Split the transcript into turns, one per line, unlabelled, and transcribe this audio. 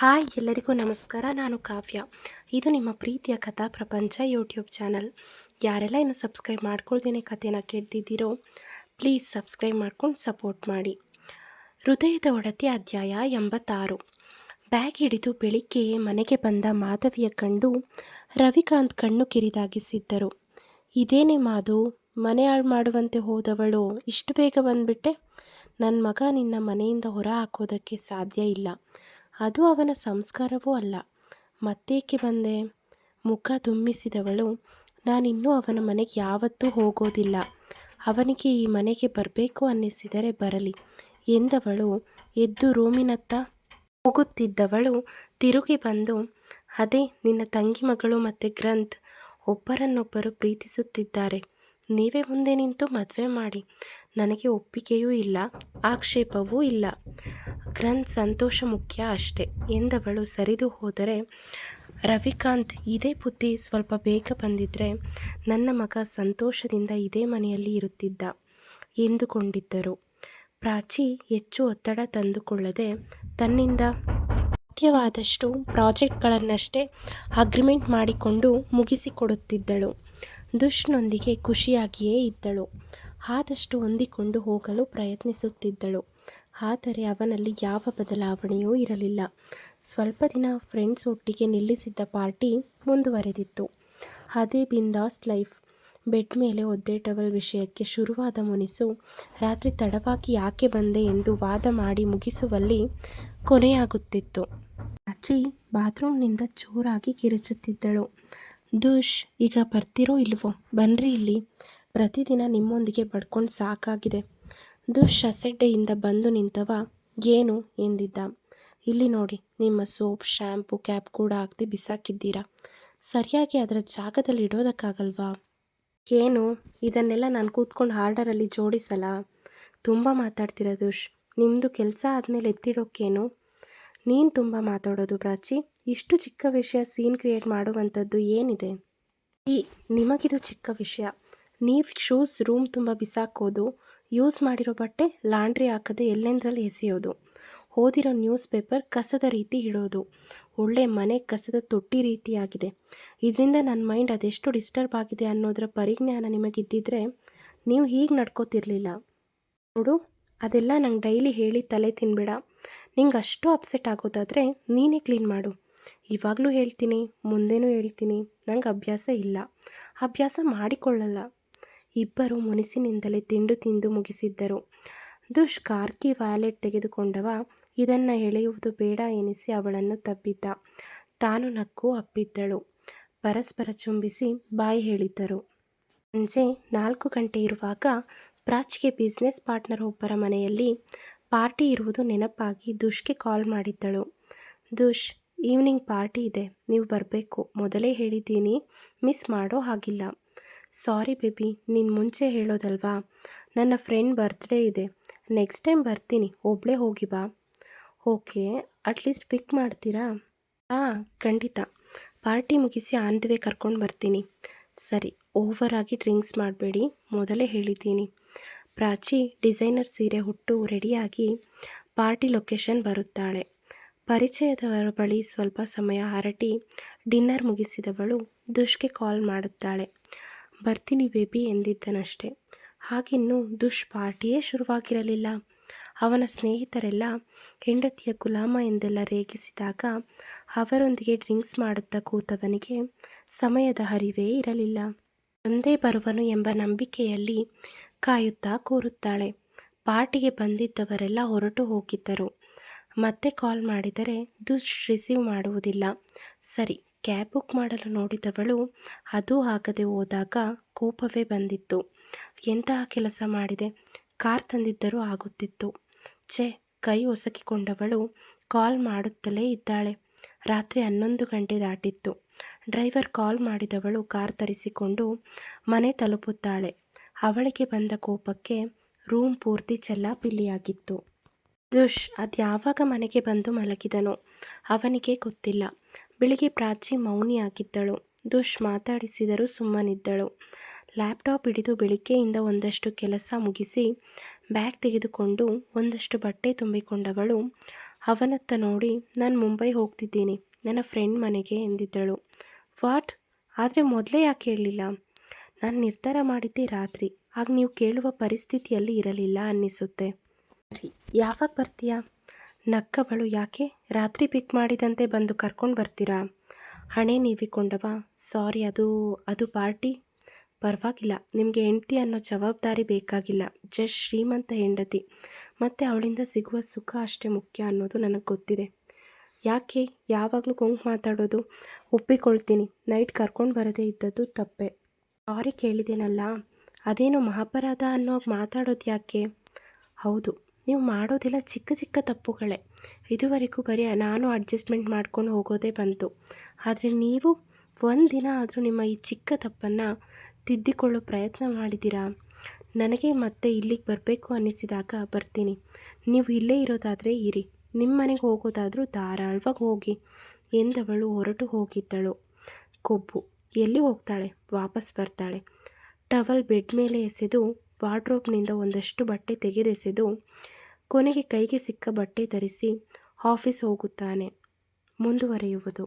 Hi, ಎಲ್ಲರಿಗೂ ನಮಸ್ಕಾರ. ನಾನು ಕಾವ್ಯ. ಇದು ನಿಮ್ಮ ಪ್ರೀತಿಯ ಕಥಾ ಪ್ರಪಂಚ ಯೂಟ್ಯೂಬ್ ಚಾನಲ್. ಯಾರೆಲ್ಲ ಇನ್ನು ಸಬ್ಸ್ಕ್ರೈಬ್ ಮಾಡ್ಕೊಳ್ದೇನೆ ಕಥೆನ ಕೇಳ್ತಿದ್ದೀರೋ, ಪ್ಲೀಸ್ ಸಬ್ಸ್ಕ್ರೈಬ್ ಮಾಡ್ಕೊಂಡು ಸಪೋರ್ಟ್ ಮಾಡಿ. ಹೃದಯದ ಒಡತಿ ಅಧ್ಯಾಯ ಎಂಬತ್ತಾರು. ಬ್ಯಾಗ್ ಹಿಡಿದು ಬೆಳಿಗ್ಗೆ ಮನೆಗೆ ಬಂದ ಮಾಧವಿಯ ಕಂಡು ರವಿಕಾಂತ್ ಕಣ್ಣು ಕಿರಿದಾಗಿಸಿದ್ದರು. ಇದೇನೇ ಮಾಧು, ಮನೆ ಹಾಳು ಮಾಡುವಂತೆ ಹೋದವಳು, ಇಷ್ಟು ಬೇಗ ಬಂದ್ಬಿಟ್ಟೆ? ನನ್ನ ಮಗ ನಿನ್ನ ಮನೆಯಿಂದ ಹೊರ ಹಾಕೋದಕ್ಕೆ ಸಾಧ್ಯ ಇಲ್ಲ. ಅದು ಅವನ ಸಂಸ್ಕಾರವೂ ಅಲ್ಲ. ಮತ್ತೇಕೆ ಬಂದೆ? ಮುಖ ದುಮ್ಮಿಸಿದವಳು ನಾನಿನ್ನೂ ಅವನ ಮನೆಗೆ ಯಾವತ್ತೂ ಹೋಗೋದಿಲ್ಲ. ಅವನಿಗೆ ಈ ಮನೆಗೆ ಬರಬೇಕು ಅನ್ನಿಸಿದರೆ ಬರಲಿ ಎಂದವಳು. ಎದ್ದು ರೂಮಿನತ್ತ ಹೋಗುತ್ತಿದ್ದವಳು ತಿರುಗಿ ಬಂದು, ಅದೇ ನಿನ್ನ ತಂಗಿ ಮಗಳು ಮತ್ತು ಗ್ರಂಥ್ ಒಬ್ಬರನ್ನೊಬ್ಬರು ಪ್ರೀತಿಸುತ್ತಿದ್ದಾರೆ. ನೀವೇ ಮುಂದೆ ನಿಂತು ಮದುವೆ ಮಾಡಿ. ನನಗೆ ಒಪ್ಪಿಗೆಯೂ ಇಲ್ಲ, ಆಕ್ಷೇಪವೂ ಇಲ್ಲ. ಗ್ರಂಥ್ ಸಂತೋಷ ಮುಖ್ಯ ಅಷ್ಟೆ. ಎಂದವಳು ಸರಿದು ಹೋದರೆ ರವಿಕಾಂತ್ ಇದೇ ಬುದ್ಧಿ ಸ್ವಲ್ಪ ಬೇಗ ಬಂದಿದ್ದರೆ ನನ್ನ ಮಗ ಸಂತೋಷದಿಂದ ಇದೇ ಮನೆಯಲ್ಲಿ ಇರುತ್ತಿದ್ದ ಎಂದುಕೊಂಡಿದ್ದರು. ಪ್ರಾಚಿ ಹೆಚ್ಚು ಒತ್ತಡ ತಂದುಕೊಳ್ಳದೆ ತನ್ನಿಂದ ಸಾಧ್ಯವಾದಷ್ಟು ಪ್ರಾಜೆಕ್ಟ್ಗಳನ್ನಷ್ಟೇ ಅಗ್ರಿಮೆಂಟ್ ಮಾಡಿಕೊಂಡು ಮುಗಿಸಿಕೊಡುತ್ತಿದ್ದಳು. ದುಷ್ನೊಂದಿಗೆ ಖುಷಿಯಾಗಿಯೇ ಇದ್ದಳು. ಆದಷ್ಟು ಹೊಂದಿಕೊಂಡು ಹೋಗಲು ಪ್ರಯತ್ನಿಸುತ್ತಿದ್ದಳು. ಆದರೆ ಅವನಲ್ಲಿ ಯಾವ ಬದಲಾವಣೆಯೂ ಇರಲಿಲ್ಲ. ಸ್ವಲ್ಪ ದಿನ ಫ್ರೆಂಡ್ಸ್ ಒಟ್ಟಿಗೆ ನಿಲ್ಲಿಸಿದ್ದ ಪಾರ್ಟಿ ಮುಂದುವರೆದಿತ್ತು. ಅದೇ ಬಿಂದಾಸ್ ಲೈಫ್. ಬೆಡ್ ಮೇಲೆ ಒದ್ದೆ ಟವಲ್ ವಿಷಯಕ್ಕೆ ಶುರುವಾದ ಮುನಿಸು, ರಾತ್ರಿ ತಡವಾಗಿ ಯಾಕೆ ಬಂದೆ ಎಂದು ವಾದ ಮಾಡಿ ಮುಗಿಸುವಲ್ಲಿ ಕೊನೆಯಾಗುತ್ತಿತ್ತು. ಅಚ್ಚಿ ಬಾತ್ರೂಮ್ನಿಂದ ಜೋರಾಗಿ ಕಿರುಚುತ್ತಿದ್ದಳು. ದುಷ್, ಈಗ ಬರ್ತಿರೋ ಇಲ್ವೋ? ಬನ್ರಿ ಇಲ್ಲಿ. ಪ್ರತಿದಿನ ನಿಮ್ಮೊಂದಿಗೆ ಪಡ್ಕೊಂಡು ಸಾಕಾಗಿದೆ. ದುಶ್ಶಸಡ್ಡೆಯಿಂದ ಬಂದು ನಿಂತವ ಏನು ಎಂದಿದ್ದ? ಇಲ್ಲಿ ನೋಡಿ, ನಿಮ್ಮ ಸೋಪ್, ಶ್ಯಾಂಪು, ಕ್ಯಾಪ್ ಕೂಡ ಹಾಕ್ತಿ ಬಿಸಾಕಿದ್ದೀರಾ? ಸರಿಯಾಗಿ ಅದರ ಜಾಗದಲ್ಲಿ ಇಡೋದಕ್ಕಾಗಲ್ವಾ? ಏನು? ಇದನ್ನೆಲ್ಲ ನಾನು ಕೂತ್ಕೊಂಡು ಹಾರ್ಡರಲ್ಲಿ ಜೋಡಿಸಲ್ಲ? ತುಂಬ ಮಾತಾಡ್ತೀರ ದುಷ್? ನಿಮ್ಮದು ಕೆಲಸ ಆದಮೇಲೆ ಎತ್ತಿಡೋಕ್ಕೇನು? ನೀನು ತುಂಬ ಮಾತಾಡೋದು ಪ್ರಾಚಿ. ಇಷ್ಟು ಚಿಕ್ಕ ವಿಷಯ ಸೀನ್ ಕ್ರಿಯೇಟ್ ಮಾಡುವಂಥದ್ದು ಏನಿದೆ? ಈ, ನಿಮಗಿದು ಚಿಕ್ಕ ವಿಷಯ. ನೀವು ಶೂಸ್ ರೂಮ್ ತುಂಬ ಬಿಸಾಕೋದು ಯೂಸ್ ಮಾಡಿರೋ ಬಟ್ಟೆ ಲಾಂಡ್ರಿ ಹಾಕದೆ ಎಲ್ಲೆಂದರಲ್ಲಿ ಎಸೆಯೋದು. ಓದಿರೋ ನ್ಯೂಸ್ ಪೇಪರ್ ಕಸದ ರೀತಿ ಇಡೋದು. ಒಳ್ಳೆ ಮನೆ ಕಸದ ತೊಟ್ಟಿ ರೀತಿಯಾಗಿದೆ. ಇದರಿಂದ ನನ್ನ ಮೈಂಡ್ ಅದೆಷ್ಟು ಡಿಸ್ಟರ್ಬ್ ಆಗಿದೆ ಅನ್ನೋದರ ಪರಿಜ್ಞಾನ ನಿಮಗಿದ್ದಿದ್ರೆ ನೀವು ಹೀಗೆ ನಡ್ಕೋತಿರ್ಲಿಲ್ಲ. ನೋಡು, ಅದೆಲ್ಲ ನಂಗೆ ಡೈಲಿ ಹೇಳಿ ತಲೆ ತಿನ್ಬೇಡ. ನಿಂಗೆ ಅಷ್ಟು ಅಪ್ಸೆಟ್ ಆಗೋದಾದರೆ ನೀನೇ ಕ್ಲೀನ್ ಮಾಡು. ಇವಾಗಲೂ ಹೇಳ್ತೀನಿ, ಮುಂದೆನೂ ಹೇಳ್ತೀನಿ, ನಂಗೆ ಅಭ್ಯಾಸ ಇಲ್ಲ. ಅಭ್ಯಾಸ ಮಾಡಿಕೊಳ್ಳಲ್ಲ. ಇಬ್ಬರು ಮುನಿಸಿನಿಂದಲೇ ತಿಂಡು ತಿಂದು ಮುಗಿಸಿದ್ದರು. ದುಷ್ ಕಾರ್ಕಿ ವ್ಯಾಲೆಟ್ ತೆಗೆದುಕೊಂಡವ ಇದನ್ನು ಎಳೆಯುವುದು ಬೇಡ ಎನಿಸಿ ಅವಳನ್ನು ತಬ್ಬಿದ್ದ. ತಾನು ನಕ್ಕು ಅಪ್ಪಿದ್ದಳು. ಪರಸ್ಪರ ಚುಂಬಿಸಿ ಬಾಯಿ ಹೇಳಿದ್ದರು. ಸಂಜೆ ನಾಲ್ಕು ಗಂಟೆ ಇರುವಾಗ ಪ್ರಾಚಿಗೆ ಬಿಸ್ನೆಸ್ ಪಾರ್ಟ್ನರ್ ಒಬ್ಬರ ಮನೆಯಲ್ಲಿ ಪಾರ್ಟಿ ಇರುವುದು ನೆನಪಾಗಿ ದುಷ್ಗೆ ಕಾಲ್ ಮಾಡಿದ್ದಳು. ದುಷ್ ಈವ್ನಿಂಗ್ ಪಾರ್ಟಿ ಇದೆ. ನೀವು ಬರಬೇಕು. ಮೊದಲೇ ಹೇಳಿದ್ದೀನಿ. ಮಿಸ್ ಮಾಡೋ ಹಾಗಿಲ್ಲ. ಸಾರಿ ಬೇಬಿ, ನೀನು ಮುಂಚೆ ಹೇಳೋದಲ್ವಾ? ನನ್ನ ಫ್ರೆಂಡ್ ಬರ್ತ್ಡೇ ಇದೆ. ನೆಕ್ಸ್ಟ್ ಟೈಮ್ ಬರ್ತೀನಿ. ಒಬ್ಬಳೇ ಹೋಗಿ ಬಾ. ಓಕೆ ಅಟ್ಲೀಸ್ಟ್ ಪಿಕ್ ಮಾಡ್ತೀರಾ? ಹಾಂ, ಖಂಡಿತ. ಪಾರ್ಟಿ ಮುಗಿಸಿ ಆನ್ ದಿ ವೇ ಕರ್ಕೊಂಡು ಬರ್ತೀನಿ. ಸರಿ ಓವರಾಗಿ ಡ್ರಿಂಕ್ಸ್ ಮಾಡಬೇಡಿ. ಮೊದಲೇ ಹೇಳಿದ್ದೀನಿ. ಪ್ರಾಚಿ, ಡಿಸೈನರ್ ಸೀರೆ ಹುಟ್ಟು ರೆಡಿಯಾಗಿ ಪಾರ್ಟಿ ಲೊಕೇಶನ್ ಬರುತ್ತಾಳೆ. ಪರಿಚಯದವರ ಬಳಿ ಸ್ವಲ್ಪ ಸಮಯ ಹರಟಿ, ಡಿನ್ನರ್ ಮುಗಿಸಿದವಳು ದುಷ್ಗೆ ಕಾಲ್ ಮಾಡುತ್ತಾಳೆ. ಬರ್ತೀನಿ ಬೇಬಿ ಎಂದಿದ್ದನಷ್ಟೆ. ಹಾಗಿನ್ನೂ ದುಷ್ ಪಾರ್ಟಿಯೇ ಶುರುವಾಗಿರಲಿಲ್ಲ. ಅವನ ಸ್ನೇಹಿತರೆಲ್ಲ ಹೆಂಡತಿಯ ಗುಲಾಮ ಎಂದೆಲ್ಲ ರೇಗಿಸಿದಾಗ ಅವರೊಂದಿಗೆ ಡ್ರಿಂಕ್ಸ್ ಮಾಡುತ್ತಾ ಕೂತವನಿಗೆ ಸಮಯದ ಹರಿವೇ ಇರಲಿಲ್ಲ. ತಂದೆ ಬರುವನು ಎಂಬ ನಂಬಿಕೆಯಲ್ಲಿ ಕಾಯುತ್ತಾ ಕೂರುತ್ತಾಳೆ. ಪಾರ್ಟಿಗೆ ಬಂದಿದ್ದವರೆಲ್ಲ ಹೊರಟು ಹೋಗಿದ್ದರು. ಮತ್ತೆ ಕಾಲ್ ಮಾಡಿದರೆ ದುಷ್ ರಿಸೀವ್ ಮಾಡುವುದಿಲ್ಲ. ಸರಿ ಕ್ಯಾಬ್ ಬುಕ್ ಮಾಡಲು ನೋಡಿದವಳು, ಅದು ಆಗದೆ ಹೋದಾಗ ಕೋಪವೇ ಬಂದಿತ್ತು. ಎಂತಹ ಕೆಲಸ ಮಾಡಿದೆ? ಕಾರ್ ತಂದಿದ್ದರೂ ಆಗುತ್ತಿತ್ತು. ಛೆ, ಕೈ ಒಸಕಿಕೊಂಡವಳು ಕಾಲ್ ಮಾಡುತ್ತಲೇ ಇದ್ದಾಳೆ. ರಾತ್ರಿ ಹನ್ನೊಂದು ಗಂಟೆ ದಾಟಿತ್ತು. ಡ್ರೈವರ್ ಕಾಲ್ ಮಾಡಿದವಳು ಕಾರ್ ತರಿಸಿಕೊಂಡು ಮನೆ ತಲುಪುತ್ತಾಳೆ. ಅವಳಿಗೆ ಬಂದ ಕೋಪಕ್ಕೆ ರೂಮ್ ಪೂರ್ತಿ ಚೆಲ್ಲಾಪಿಲ್ಲಿಯಾಗಿತ್ತು. ದುಷ್ ಅದು ಯಾವಾಗ ಮನೆಗೆ ಬಂದು ಮಲಗಿದನೋ? ಅವನಿಗೆ ಗೊತ್ತಿಲ್ಲ. ಬೆಳಿಗ್ಗೆ ಪ್ರಾಚಿ ಮೌನಿಯಾಗಿದ್ದಳು. ದುಷ್ ಮಾತಾಡಿಸಿದರೂ ಸುಮ್ಮನಿದ್ದಳು. ಲ್ಯಾಪ್ಟಾಪ್ ಹಿಡಿದು ಬೆಳಿಗ್ಗೆಯಿಂದ ಒಂದಷ್ಟು ಕೆಲಸ ಮುಗಿಸಿ ಬ್ಯಾಗ್ ತೆಗೆದುಕೊಂಡು ಒಂದಷ್ಟು ಬಟ್ಟೆ ತುಂಬಿಕೊಂಡವಳು. ಅವನತ್ತ ನೋಡಿ, ನಾನು ಮುಂಬೈ ಹೋಗ್ತಿದ್ದೀನಿ. ನನ್ನ ಫ್ರೆಂಡ್ ಮನೆಗೆ ಎಂದಿದ್ದಳು. ವಾಟ್? ಆದರೆ ಮೊದಲೇ ಯಾಕೆ ಹೇಳಲಿಲ್ಲ? ನಾನು ನಿರ್ಧಾರ ಮಾಡಿದ್ದೆ ರಾತ್ರಿ. ಆಗ ನೀವು ಕೇಳುವ ಪರಿಸ್ಥಿತಿಯಲ್ಲಿ ಇರಲಿಲ್ಲ ಅನ್ನಿಸುತ್ತೆ. ಯಾವಾಗ ಬರ್ತೀಯಾ? ನಕ್ಕವಳು ಯಾಕೆ? ರಾತ್ರಿ ಪಿಕ್ ಮಾಡಿದಂತೆ ಬಂದು ಕರ್ಕೊಂಡು ಬರ್ತೀರಾ? ಹಣೆ ನೀವಿಕೊಂಡವ? ಸಾರಿ ಅದು ಅದು ಪಾರ್ಟಿ ಪರವಾಗಿಲ್ಲ. ನಿಮಗೆ ಹೆಂಡತಿ ಅನ್ನೋ ಜವಾಬ್ದಾರಿ ಬೇಕಾಗಿಲ್ಲ. ಜಸ್ಟ್ ಶ್ರೀಮಂತ ಹೆಂಡತಿ. ಮತ್ತು ಅವಳಿಂದ ಸಿಗುವ ಸುಖ ಅಷ್ಟೇ ಮುಖ್ಯ ಅನ್ನೋದು ನನಗೆ ಗೊತ್ತಿದೆ. ಯಾಕೆ? ಯಾವಾಗಲೂ ಕುಂಕು ಮಾತಾಡೋದು ಒಪ್ಪಿಕೊಳ್ತೀನಿ. ನೈಟ್ ಕರ್ಕೊಂಡು ಬರದೇ ಇದ್ದದ್ದು ತಪ್ಪೆ. ಸಾರಿ ಕೇಳಿದ್ದೇನಲ್ಲ ಅದೇನು ಮಹಾಪರಾಧ ಅನ್ನೋ ಮಾತಾಡೋದು ಯಾಕೆ? ಹೌದು. ನೀವು ಮಾಡೋದೆಲ್ಲ ಚಿಕ್ಕ ಚಿಕ್ಕ ತಪ್ಪುಗಳೇ. ಇದುವರೆಗೂ ಬರೀ ನಾನು ಅಡ್ಜಸ್ಟ್ಮೆಂಟ್ ಮಾಡ್ಕೊಂಡು ಹೋಗೋದೇ ಬಂತು. ಆದರೆ ನೀವು ಒಂದು ದಿನ ಆದರೂ ನಿಮ್ಮ ಈ ಚಿಕ್ಕ ತಪ್ಪನ್ನು ತಿದ್ದಿಕೊಳ್ಳೋ ಪ್ರಯತ್ನ ಮಾಡಿದ್ದೀರಾ? ನನಗೆ ಮತ್ತೆ ಇಲ್ಲಿಗೆ ಬರಬೇಕು ಅನ್ನಿಸಿದಾಗ ಬರ್ತೀನಿ. ನೀವು ಇಲ್ಲೇ ಇರೋದಾದರೆ ಇರಿ. ನಿಮ್ಮ ಮನೆಗೆ ಹೋಗೋದಾದರೂ ಧಾರಾಳವಾಗಿ ಹೋಗಿ. ಎಂದವಳು ಹೊರಟು ಹೋಗಿದ್ದಳು. ಕೊಬ್ಬು ಎಲ್ಲಿ ಹೋಗ್ತಾಳೆ? ವಾಪಸ್ ಬರ್ತಾಳೆ. ಟವಲ್ ಬೆಡ್ ಮೇಲೆ ಎಸೆದು ವಾರ್ಡ್ರೋಬ್ನಿಂದ ಒಂದಷ್ಟು ಬಟ್ಟೆ ತೆಗೆದೆಸೆದು ಕೊನೆಗೆ ಕೈಗೆ ಸಿಕ್ಕ ಬಟ್ಟೆ ಧರಿಸಿ ಆಫೀಸ್ ಹೋಗುತ್ತಾನೆ ಮುಂದುವರಿಯುವುದು.